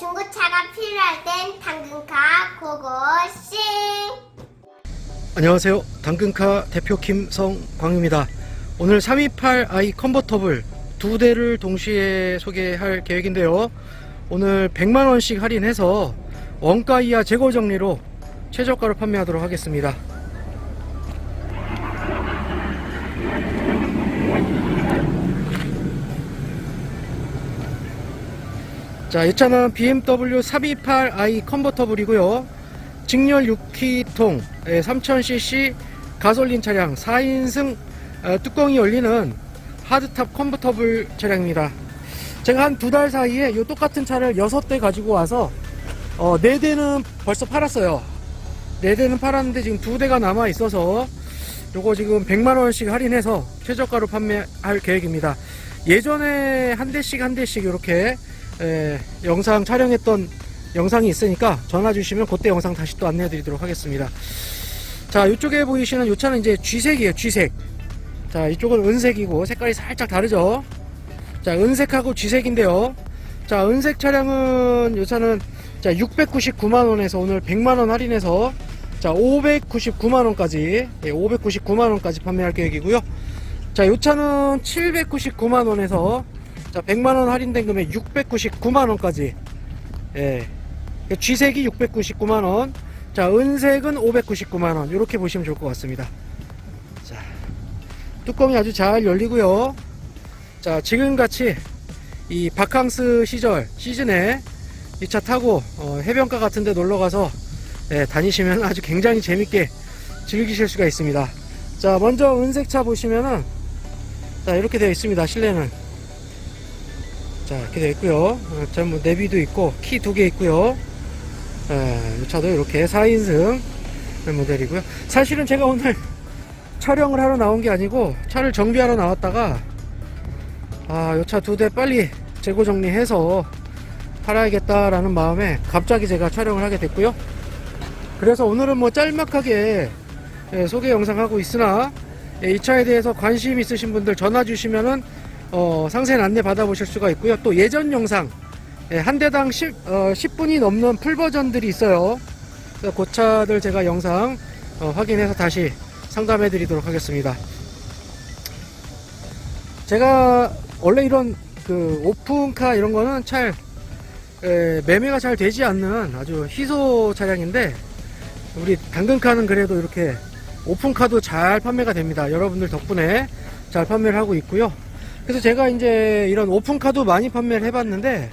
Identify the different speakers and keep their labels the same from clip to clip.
Speaker 1: 중고차가 필요할 땐 당근카 고고싱
Speaker 2: 안녕하세요. 당근카 대표 김성광입니다. 오늘 328i 컨버터블 두 대를 동시에 소개할 계획인데요. 오늘 100만원씩 할인해서 원가 이하 재고 정리로 최저가로 판매하도록 하겠습니다. 자, 이 차는 BMW 328i 컨버터블이고요. 직렬 6기통 3000cc 가솔린 차량 4인승 어, 뚜껑이 열리는 하드탑 컨버터블 차량입니다. 제가 한 두 달 사이에 이 똑같은 차를 6대 가지고 와서 어, 4대는 벌써 팔았어요. 4대는 팔았는데 지금 2대가 남아 있어서 요거 지금 100만원씩 할인해서 최저가로 판매할 계획입니다. 예전에 한 대씩 한 대씩 이렇게 에, 영상 촬영했던 영상이 있으니까 전화 주시면 그때 영상 다시 또 안내해 드리도록 하겠습니다. 자, 이쪽에 보이시는 이 차는 이제 G색이에요, G색. 자, 이쪽은 은색이고 색깔이 살짝 다르죠? 자, 은색하고 G색인데요. 자, 은색 차량은 이 차는 자, 699만원에서 오늘 100만원 할인해서 자, 599만원까지, 예, 599만원까지 판매할 계획이고요. 자, 이 차는 799만원에서 자, 100만원 할인된 금액 699만원까지, 예. G색이 699만원, 자, 은색은 599만원, 이렇게 보시면 좋을 것 같습니다. 자, 뚜껑이 아주 잘 열리고요. 자, 지금같이 이 바캉스 시절, 시즌에 이 차 타고 어, 해변가 같은 데 놀러 가서 예, 다니시면 아주 굉장히 재밌게 즐기실 수가 있습니다. 자, 먼저 은색 차 보시면은 자, 이렇게 되어 있습니다. 실내는. 자, 이렇게 되어 있고요. 어, 전부 내비도 있고 키 두 개 있고요. 예, 이 차도 이렇게 4인승 모델이고요. 사실은 제가 오늘 촬영을 하러 나온 게 아니고 차를 정비하러 나왔다가 아, 이 차 두 대 빨리 재고 정리해서 팔아야겠다라는 마음에 갑자기 제가 촬영을 하게 됐고요. 그래서 오늘은 뭐 짤막하게 예, 소개 영상 하고 있으나 예, 이 차에 대해서 관심 있으신 분들 전화 주시면은 어, 상세한 안내 받아보실 수가 있고요. 또 예전 영상 예, 한 대당 10, 어, 10분이 넘는 풀 버전들이 있어요. 그래서 그 차들 제가 영상 어, 확인해서 다시 상담해 드리도록 하겠습니다. 제가 원래 이런 그 오픈카 이런 거는 잘 에, 매매가 잘 되지 않는 아주 희소 차량인데 우리 당근카는 그래도 이렇게 오픈카도 잘 판매가 됩니다. 여러분들 덕분에 잘 판매를 하고 있고요. 그래서 제가 이제 이런 오픈카도 많이 판매를 해봤는데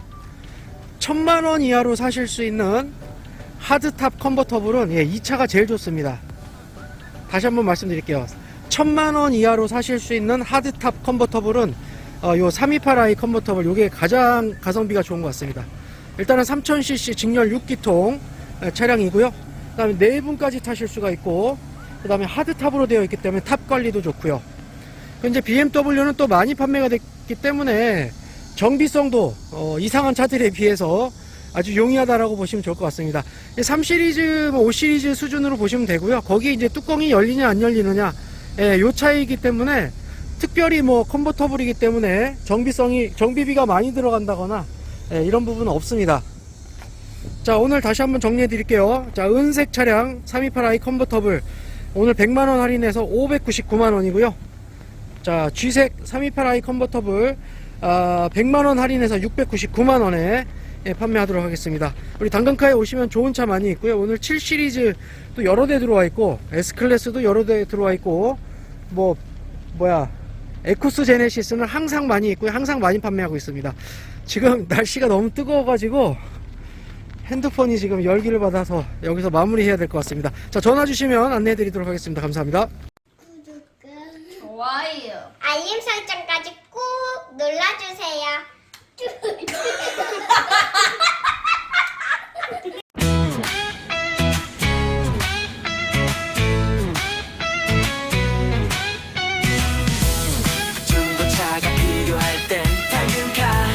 Speaker 2: 천만 원 이하로 사실 수 있는 하드탑 컨버터블은 예, 이 차가 제일 좋습니다. 다시 한번 말씀드릴게요. 천만 원 이하로 사실 수 있는 하드탑 컨버터블은 어, 요 328i 컨버터블 요게 가장 가성비가 좋은 것 같습니다. 일단은 3000cc 직렬 6기통 차량이고요. 그다음에 네 분까지 타실 수가 있고 그다음에 하드탑으로 되어 있기 때문에 탑 관리도 좋고요. 현재 BMW는 또 많이 판매가 됐기 때문에 정비성도 어, 이상한 차들에 비해서 아주 용이하다라고 보시면 좋을 것 같습니다. 3 시리즈, 5 시리즈 수준으로 보시면 되고요. 거기에 이제 뚜껑이 열리냐 안 열리느냐, 예, 요 차이기 때문에 특별히 뭐 컨버터블이기 때문에 정비성이 정비비가 많이 들어간다거나 예, 이런 부분은 없습니다. 자 오늘 다시 한번 정리해 드릴게요. 자 은색 차량 328i 컨버터블 오늘 100만원 할인해서 599만원이고요. 자 G색 328i 컨버터블 아, 100만원 할인해서 699만원에 예, 판매하도록 하겠습니다. 우리 당근카에 오시면 좋은 차 많이 있고요. 오늘 7 시리즈 또 여러 대 들어와 있고 S 클래스도 여러 대 들어와 있고 뭐 뭐야 에쿠스 제네시스는 항상 많이 있고요. 항상 많이 판매하고 있습니다. 지금 날씨가 너무 뜨거워 가지고 핸드폰이 지금 열기를 받아서 여기서 마무리해야 될 것 같습니다. 자 전화 주시면 안내해 드리도록 하겠습니다. 감사합니다.
Speaker 3: 좋아요.
Speaker 1: 알림 설정까지 꾹 눌러주세요.
Speaker 4: 중고차가 필요할 땐 당근카.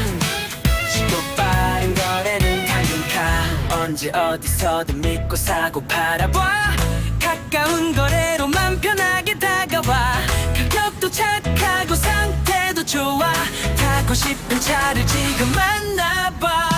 Speaker 4: 쉽고 빠른 거래는 당근카. 언제 어디서든 믿고 사고 팔아봐. 가까운 거래로만 편하게 다가와. 가격도 착하고 상태도 좋아. 타고 싶은 차를 지금 만나봐